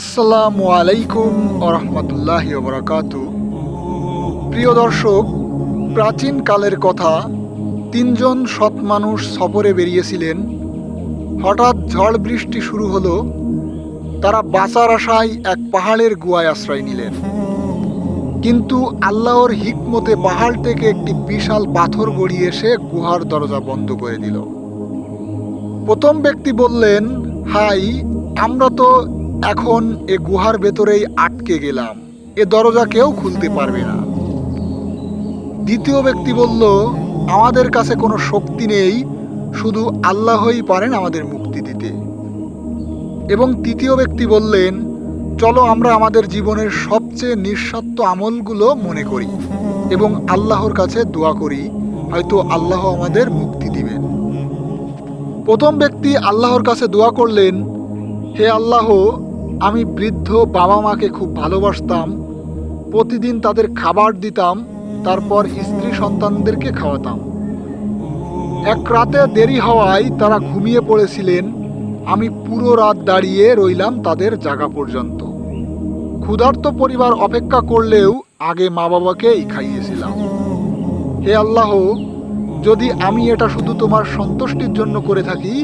আসসালামু আলাইকুম রহমতুল্লাহ বরাকাত। প্রিয় দর্শক, প্রাচীন কালের কথা তিনজন সৎ মানুষ সফরে বেরিয়েছিলেন। হঠাৎ ঝড় বৃষ্টি শুরু হলো, তারা বাঁচার আশায় এক পাহাড়ের গুয়ায় আশ্রয় নিলেন। কিন্তু আল্লাহর হিকমতে পাহাড় থেকে একটি বিশাল পাথর গড়িয়ে এসে গুহার দরজা বন্ধ করে দিল। প্রথম ব্যক্তি বললেন, হাই, আমরা তো এখন এ গুহার ভেতরেই আটকে গেলাম। এ দরজা কেউ খুলতে পারবে না। দ্বিতীয় ব্যক্তি বলল, আমাদের কাছে কোনো শক্তি নেই, শুধু আল্লাহই পারেন আমাদের মুক্তি দিতে। এবং তৃতীয় ব্যক্তি বললেন, চলো আমরা আমাদের জীবনের সবচেয়ে নিঃস্বার্থ আমলগুলো মনে করি এবং আল্লাহর কাছে দোয়া করি, হয়তো আল্লাহ আমাদের মুক্তি দিবেন। প্রথম ব্যক্তি আল্লাহর কাছে দোয়া করলেন হে আল্লাহ, আমি বৃদ্ধ বাবা মাকে খুব ভালোবাসতাম, প্রতিদিন তাদের খাবার দিতাম, তারপর স্ত্রী সন্তানদেরকে খাওয়াতাম। এক রাতে দেরি হওয়ায় তারা ঘুমিয়ে পড়েছিলেন, আমি পুরো রাত দাঁড়িয়ে রইলাম তাদের জাগা পর্যন্ত। ক্ষুধার্ত পরিবার অপেক্ষা করলেও আগে মা বাবাকেই খাইয়েছিলাম। হে আল্লাহ, যদি আমি এটা শুধু তোমার সন্তুষ্টির জন্য করে থাকি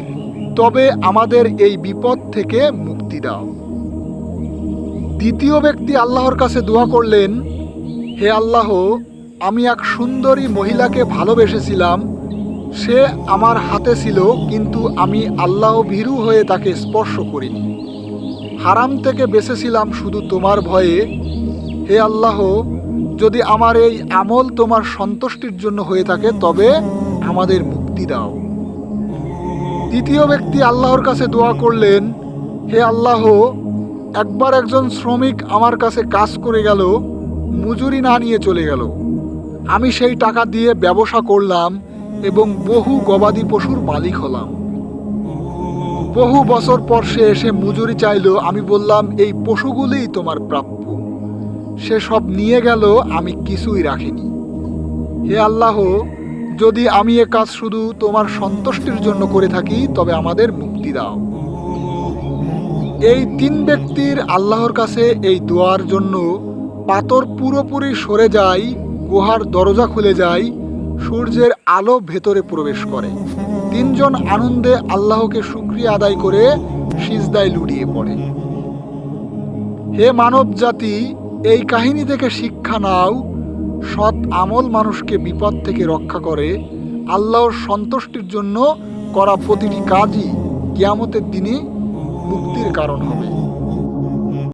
তবে আমাদের এই বিপদ থেকে মুক্তি দাও। দ্বিতীয় ব্যক্তি আল্লাহর কাছে দোয়া করলেন, হে আল্লাহ, আমি এক সুন্দরী মহিলাকে ভালোবেসেছিলাম। সে আমার হাতে ছিল, কিন্তু আমি আল্লাহ ভীরু হয়ে তাকে স্পর্শ করিনি। হারাম থেকে বেঁচেছিলাম শুধু তোমার ভয়ে। হে আল্লাহ, যদি আমার এই আমল তোমার সন্তুষ্টির জন্য হয়ে থাকে, তবে আমাদের মুক্তি দাও। তৃতীয় ব্যক্তি আল্লাহর কাছে দোয়া করলেন, হে আল্লাহ, একবার একজন শ্রমিক আমার কাছে কাজ করে গেল, মজুরি না নিয়ে চলে গেল। আমি সেই টাকা দিয়ে ব্যবসা করলাম এবং বহু গবাদি পশুর মালিক হলাম। বহু বছর পর সে এসে মজুরি চাইলো, আমি বললাম, এই পশুগুলিই তোমার প্রাপ্য। সে সব নিয়ে গেল, আমি কিছুই রাখিনি। হে আল্লাহ যদি আমি এ কাজ শুধু তোমার সন্তুষ্টির জন্য করে থাকি, তবে আমাদের মুক্তি দাও। এই তিন ব্যক্তির আল্লাহর কাছে এই দোয়ার জন্য পাথর পুরোপুরি সরে যায়, গুহার দরজা খুলে যায়, সূর্যের আলো ভেতরে প্রবেশ করে। তিনজন আনন্দে আল্লাহকে শুক্রিয়া আদায় করে সিজদায় লুড়িয়ে পড়ে। হে মানব জাতি এই কাহিনী থেকে শিক্ষা নাও সৎ আমল মানুষকে বিপদ থেকে রক্ষা করে, আল্লাহর সন্তুষ্টির জন্য করা প্রতিটি কাজই কিয়ামতের দিনে মুক্তির কারণ হবে।